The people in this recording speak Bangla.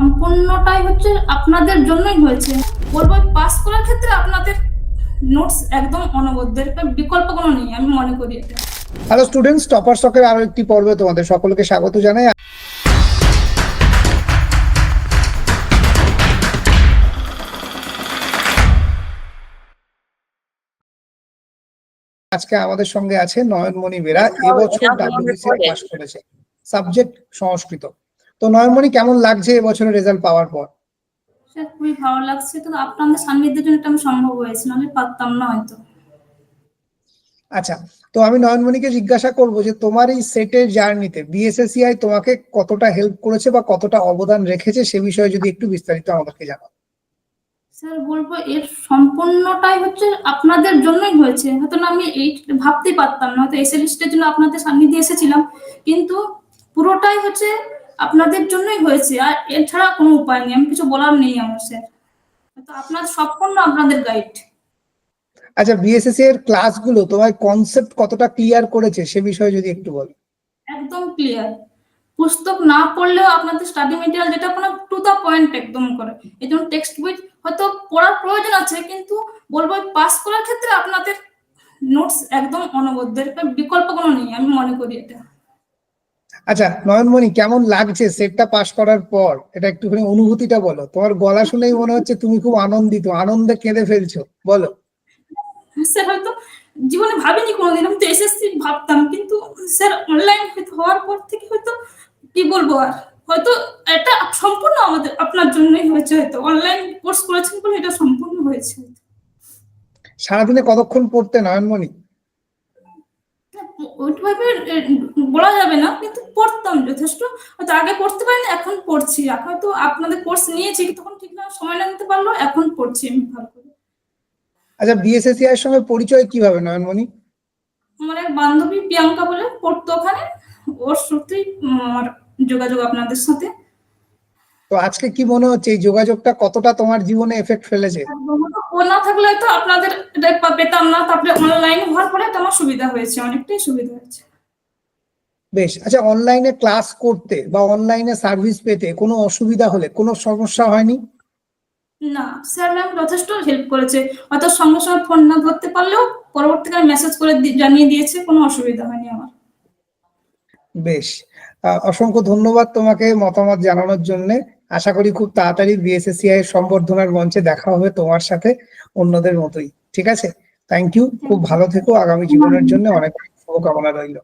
সম্পূর্ণটাই হচ্ছে আপনাদের জন্যই হয়েছে। বলব পাস করার ক্ষেত্রে আপনাদের নোটস একদম অনবদ্য বিকল্প কোনো নেই আমি মনে করি এটা। হ্যালো স্টুডেন্টস টপার স্টকের আরও একটি পর্বে তোমাদের সকলকে স্বাগত জানাই। আজকে আমাদের সঙ্গে আছে নয়নমণি বেরা এবছর ডাব্লিউবিসি পাস করেছে। সাবজেক্ট সংস্কৃত। তো নয়নমণি কেমন লাগছে এবছরের রেজাল্ট পাওয়ার পর? স্যার খুবই ভালো লাগছে। তো আপনাদের সান্নিধ্যের জন্য এটা আমি সম্ভব হয়েছে নাহলে পারতাম না হয়তো। আচ্ছা তো আমি নয়নমণিকে জিজ্ঞাসা করব যে তোমার এই সেটের জার্নিতে বিএসএসিআই তোমাকে কতটা হেল্প করেছে বা কতটা অবদান রেখেছে সে বিষয়ে যদি একটু বিস্তারিত আমাদেরকে জানাও। স্যার বলব এর সম্পূর্ণটাই হচ্ছে আপনাদের জন্যই হয়েছে। হয়তো না আমি এই ভাবতেই পারতাম না হয়তো এসএ লিস্টের জন্য আপনাদের সান্নিধ্যে এসেছিলাম। কিন্তু পুরোটাই হচ্ছে আপনাদের জন্যই হয়েছে আর এছাড়া কোনো উপায় নেই। আমি কিছু বলার নেই আমার স্যার তো আপনার সম্পূর্ণ আপনাদের গাইড আচ্ছা বিএসএসসি এর ক্লাসগুলো তোমার কনসেপ্ট কতটা ক্লিয়ার করেছে সে বিষয়ে যদি একটু বলো। একদম ক্লিয়ার পুস্তক না পড়লেও আপনাদের স্টাডি মেটেরিয়াল যেটা কোনো টু দা পয়েন্ট একদম করে। এই জন্য টেক্সট বই হয়তো পড়ার প্রয়োজন আছে কিন্তু বলব পাস করার ক্ষেত্রে আপনাদের নোটস একদম অনবদ্য। বিকল্প কোনো নেই আমি মনে করি এটা। আচ্ছা নয়নমণি কেমন লাগছে সেটটা পাশ করার পর? এটা একটুখানি অনুভূতিটা বলো। তোমার গলা শুনেই মনে হচ্ছে তুমি খুব আনন্দিত আনন্দে কেঁদে ফেলছো। বলো। স্যার হয়তো জীবনে ভাবিনি কোনোদিন আমি তো এসএসসি ভাবতাম কিন্তু স্যার অনলাইন হওয়ার পর থেকে হয়তো কি বলব আর হয়তো এটা সম্পূর্ণ আমাদের আপনার জন্যই হয়েছে হয়তো। অনলাইন কোর্স করেছেন বলে এটা সম্পূর্ণ হয়েছে সারাদিনে কতক্ষণ পড়তে নয়নমণি? ওইভাবে বলা যাবে না কিন্তু পড়তাম যথেষ্ট। হয়তো আগে পড়তে পারিনি এখন পড়ছি। এখন হয়তো আপনাদের কোর্স নিয়েছি তখন ঠিক না সময় না নিতে পারল এখন পড়ছি আমি ভালো করে। আচ্ছা বিএসএসসিআই এর সঙ্গে পরিচয় কীভাবে নয়নমণি? আমার এক বান্ধবী প্রিয়াঙ্কা বলে পড়তো ওখানে। ওর সত্যিই আমার যোগাযোগ আপনাদের সাথে। তো আজকে কি মনে হচ্ছে এই যোগাযোগটা কতটা তোমার জীবনে এফেক্ট ফেলেছে? ও না থাকলে তো আপনাদের পেতাম না তারপরে অনলাইন হওয়ার পরে এটা আমার সুবিধা হয়েছে অনেকটাই সুবিধা হয়েছে। বেশ আচ্ছা অনলাইনে ক্লাস করতে বা অনলাইনে সার্ভিস পেতে কোনো অসুবিধা হলে কোনো সমস্যা হয়নি? না স্যার ম্যাম যথেষ্ট হেল্প করেছে। হয়তো সঙ্গে সঙ্গে ফোন না ধরতে পারলেও পরবর্তীকালে মেসেজ করে জানিয়ে দিয়েছে কোনো অসুবিধা হয়নি আমার। বেশ অসংখ্য ধন্যবাদ তোমাকে মতামত জানানোর জন্য। আশা করি খুব তাড়াতাড়ি বিএসএসসিআই এর সম্বর্ধনার মঞ্চে দেখা হবে তোমার সাথে অন্যদের মতোই ঠিক আছে? থ্যাংক ইউ খুব ভালো থেকো আগামী জীবনের জন্য অনেক শুভকামনা রইল।